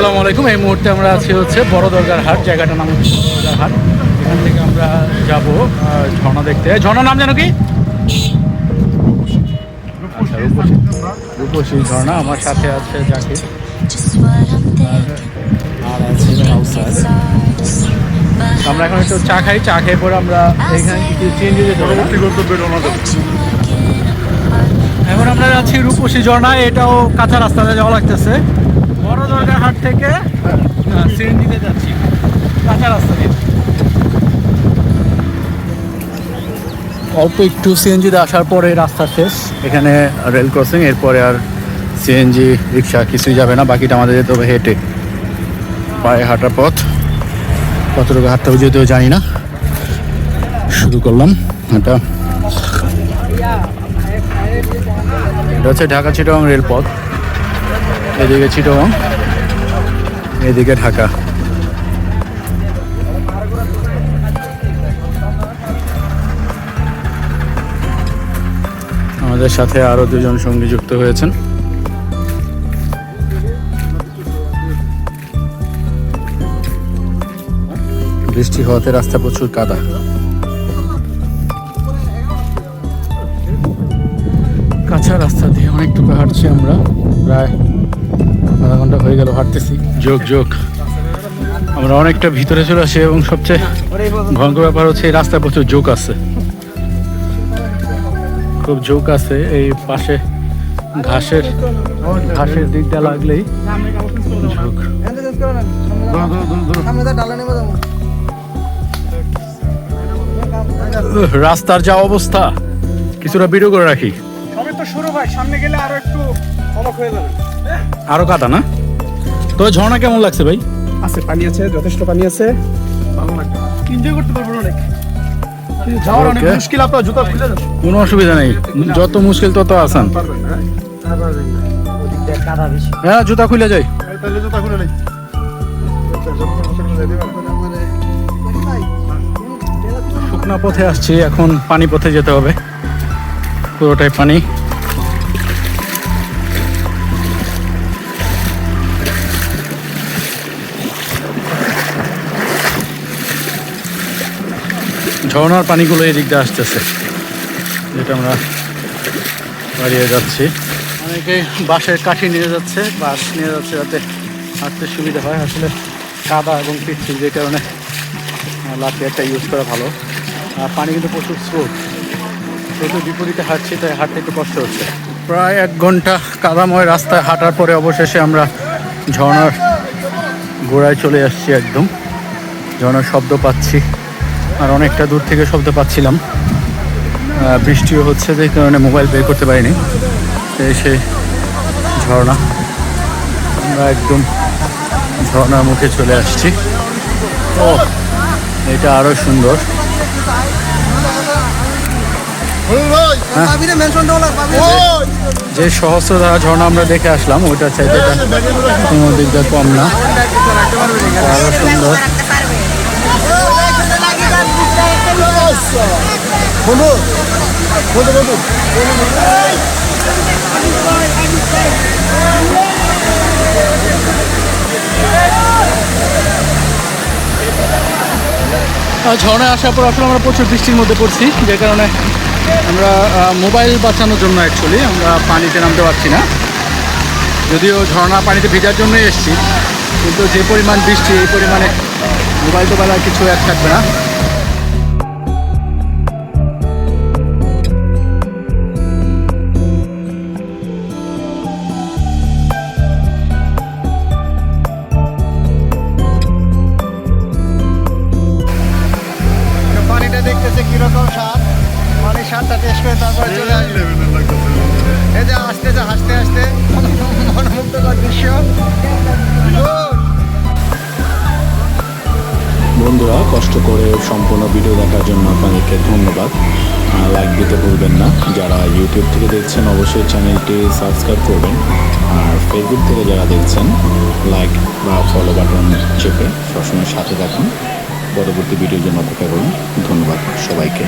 আসসালামু আলাইকুম। এই মুহূর্তে আমরা আছি হচ্ছে বড় দরগার হাট জায়গাটার নাম হচ্ছে দরগার হাট। এখান থেকে আমরা যাব ঝর্ণা দেখতে। ঝর্ণার নাম জানো কি? আচ্ছা, রূপসী। ঝর্ণা আমার সাথে আছে আর আছে আমরা এখন একটু চা খাই চা খেয়ে পরে আমরা এখানে চেঞ্জ যেতে পরবর্তী গন্তব্যে রওনা এখন আমরা যাচ্ছি রূপসী ঝর্ণা এটাও কাঁচা রাস্তাতে যাওয়া লাগতেছে। বড় থেকে সিএনজিতে যাচ্ছি। কাঁচা রাস্তা দিয়ে। অল্প একটু সিএনজিতে আসার পরে রাস্তা শেষ। এখানে রেল ক্রসিং, এরপরে আর সিএনজি, রিক্সা কিছুই যাবে না, বাকিটা আমাদের যেতে হবে হেঁটে। পায়ে হাঁটার পথ। কতটুকু হাঁটতে হবে যদিও জানি না। শুরু করলাম হাঁটা। এটা হচ্ছে ঢাকা চিটগাং রেলপথ। এদিকে চিটগাং, এদিকে ঢাকা। আমাদের সাথে আরও দুজন সঙ্গী যুক্ত হয়েছেন। বৃষ্টি হওয়াতে রাস্তা প্রচুর কাদা। কাঁচা রাস্তা দিয়ে অনেকটুকু হাঁটছি আমরা, প্রায় আধা ঘণ্টা হয়ে গেল হাঁটতেছি। যোগ যোগ। আমরা অনেকটা ভিতরে চলে আসি এবং সবচেয়ে ভয়ঙ্কর ব্যাপার হচ্ছে এই রাস্তায় প্রচুর যোগ আছে। খুব যোগ আছে এই পাশে ঘাসের ঘাসের দিকটা লাগলেই ঝোঁক রাস্তার যা অবস্থা কিছুটা ভিডিও করে রাখি। সবে তো শুরু ভাই সামনে গেলে আরও একটু অবাক হয়ে যাবে। আরও কাদা না? তো ঝর্ণা কেমন লাগছে ভাই? আছে পানি আছে যথেষ্ট পানি আছে। ভালো লাগবে এনজয় করতে পারব অনেক। যাওয়ার অনেক মুশকিল আপনার জুতা খুলে কোনো অসুবিধা নেই। যত মুশকিল তত আসান। হ্যাঁ? হ্যাঁ জুতা খুলে যাই। এই তাহলে জুতা খুলে নেই। শুকনা পথে আসছি এখন পানি পথে যেতে হবে। পুরোটাই পানি। ঝর্ণার পানিগুলো এদিক দিয়ে আসতেছে। যেটা আমরা বাড়িয়ে যাচ্ছি। অনেকে বাঁশের কাঠি নিয়ে যাচ্ছে বাঁশ নিয়ে যাচ্ছে যাতে হাঁটতে সুবিধা হয়। আসলে কাদা এবং পিচ্ছিল যে কারণে লাঠি একটা ইউজ করা ভালো। আর পানি কিন্তু প্রচুর স্রোত। যেহেতু বিপরীতে হাঁটছি তাই হাঁটতে একটু কষ্ট হচ্ছে। প্রায় এক ঘণ্টা কাদাময় রাস্তায় হাঁটার পরে অবশেষে আমরা ঝর্ণার গোড়ায় চলে আসছি একদম। ঝর্ণার শব্দ পাচ্ছি। আর অনেকটা দূর থেকে শব্দ পাচ্ছিলাম। বৃষ্টিও হচ্ছে, যে কারণে মোবাইল বের করতে পারিনি। সেই ঝর্ণা। আমরা একদম ঝর্ণার মুখে চলে আসছি। ও এটা আরও সুন্দর। যে সহস্রধারা ঝর্ণা আমরা দেখে আসলাম ওইটা চাইতে কোনো দিক দিয়ে কম না। আরও সুন্দর। আর ঝর্ণায় আসার পর আসলে আমরা প্রচুর বৃষ্টির মধ্যে পড়ছি, যে কারণে আমরা মোবাইল বাঁচানোর জন্য অ্যাকচুয়ালি আমরা পানিতে নামতে পারছি না। যদিও ঝর্ণা পানিতে ভিজার জন্যই এসেছি, কিন্তু যে পরিমাণ বৃষ্টি, এই পরিমাণে মোবাইল টোবাইল আর কিছু এক থাকবে না। হাসতে হাসতে দৃশ্য। বন্ধুরা, কষ্ট করে সম্পূর্ণ ভিডিও দেখার জন্য আপনাদেরকে ধন্যবাদ। লাইক দিতে ভুলবেন না। যারা ইউটিউব থেকে দেখছেন, অবশ্যই চ্যানেলটি সাবস্ক্রাইব করবেন। আর ফেসবুক থেকে যারা দেখছেন লাইক বা ফলো বাটন চেপে সবসময় সাথে থাকুন। পরবর্তী ভিডিওর জন্য অপেক্ষা করুন। ধন্যবাদ সবাইকে।